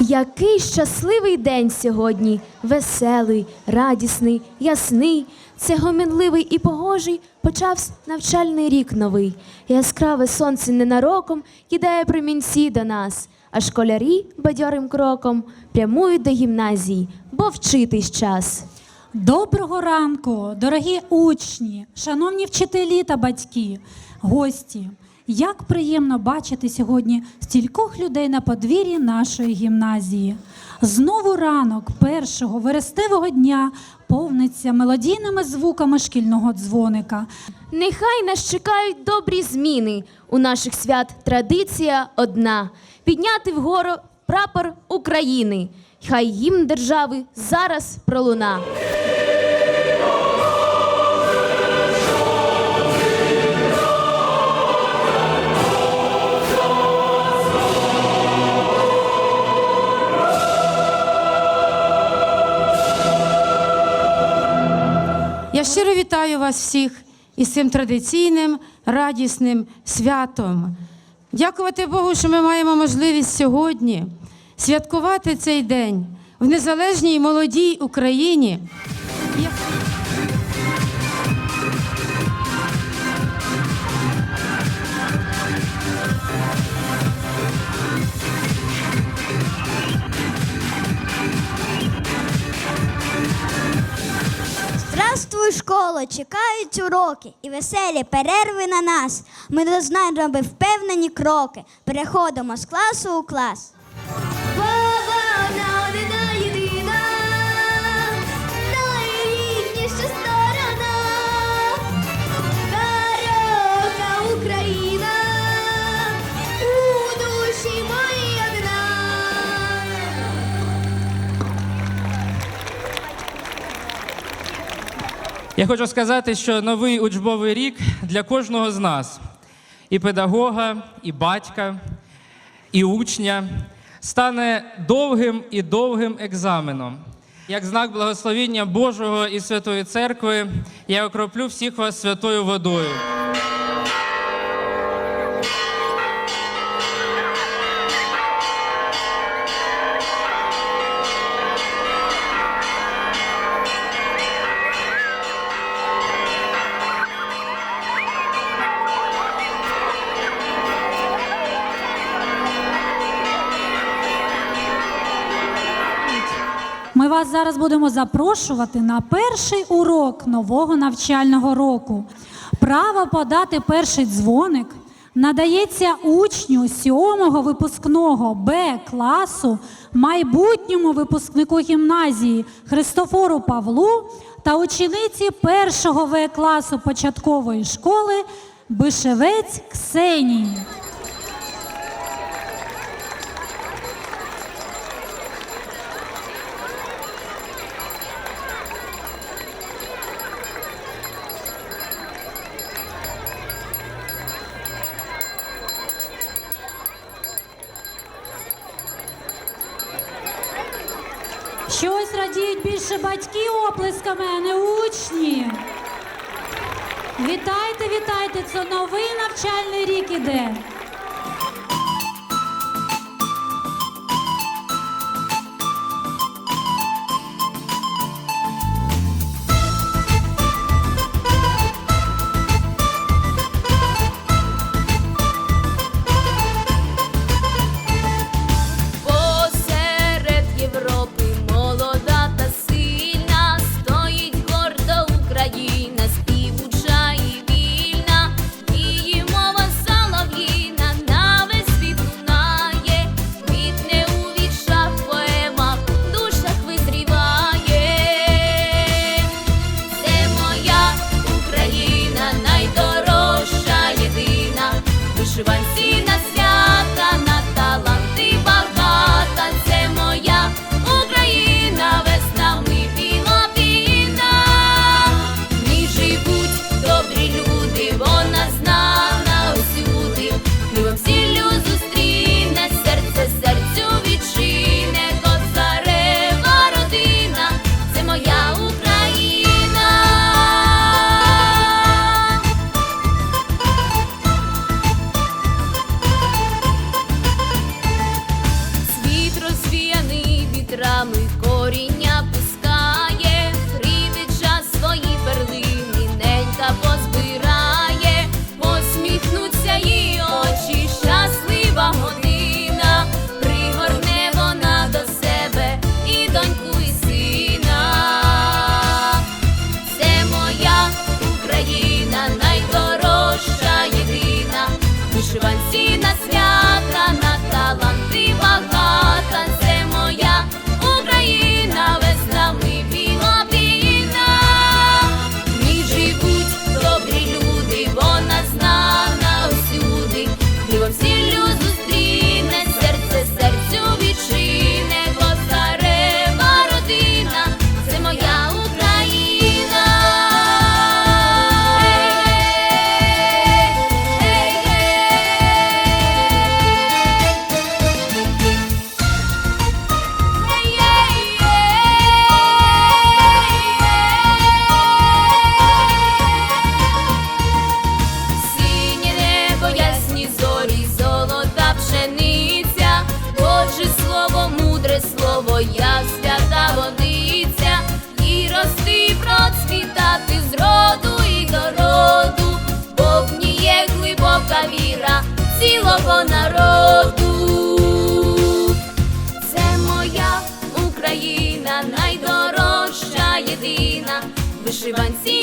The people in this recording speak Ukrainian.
Який щасливий день сьогодні, веселий, радісний, ясний. Це гомінливий і погожий почався навчальний рік новий. Яскраве сонце ненароком кидає промінці до нас, а школярі бадьорим кроком прямують до гімназії, бо вчитись час. Доброго ранку, дорогі учні, шановні вчителі та батьки, гості. Як приємно бачити сьогодні стількох людей на подвір'ї нашої гімназії. Знову ранок першого вересневого дня повниться мелодійними звуками шкільного дзвоника. Нехай нас чекають добрі зміни. У наших свят традиція одна підняти вгору прапор України. Хай гімн держави зараз пролуна. Я щиро вітаю вас всіх із цим традиційним радісним святом. Дякувати Богу, що ми маємо можливість сьогодні святкувати цей день в незалежній молодій Україні. Здравствуй, школа! Чекають уроки і веселі перерви на нас. Ми до знань впевнені кроки. Переходимо з класу у клас. Я хочу сказати, що новий учбовий рік для кожного з нас і педагога, і батька, і учня стане довгим і довгим екзаменом. Як знак благословіння Божого і Святої Церкви, я окроплю всіх вас святою водою. Вас зараз будемо запрошувати на перший урок нового навчального року. Право подати перший дзвоник надається учню сьомого випускного Б класу, майбутньому випускнику гімназії Христофору Павлу та учениці першого В класу початкової школи Бишевець Ксенії. Більше батьки оплесками, а не учні. Вітайте, вітайте! Це новий навчальний рік іде. Народу. Це моя Україна, найдорожча єдина, вишиванці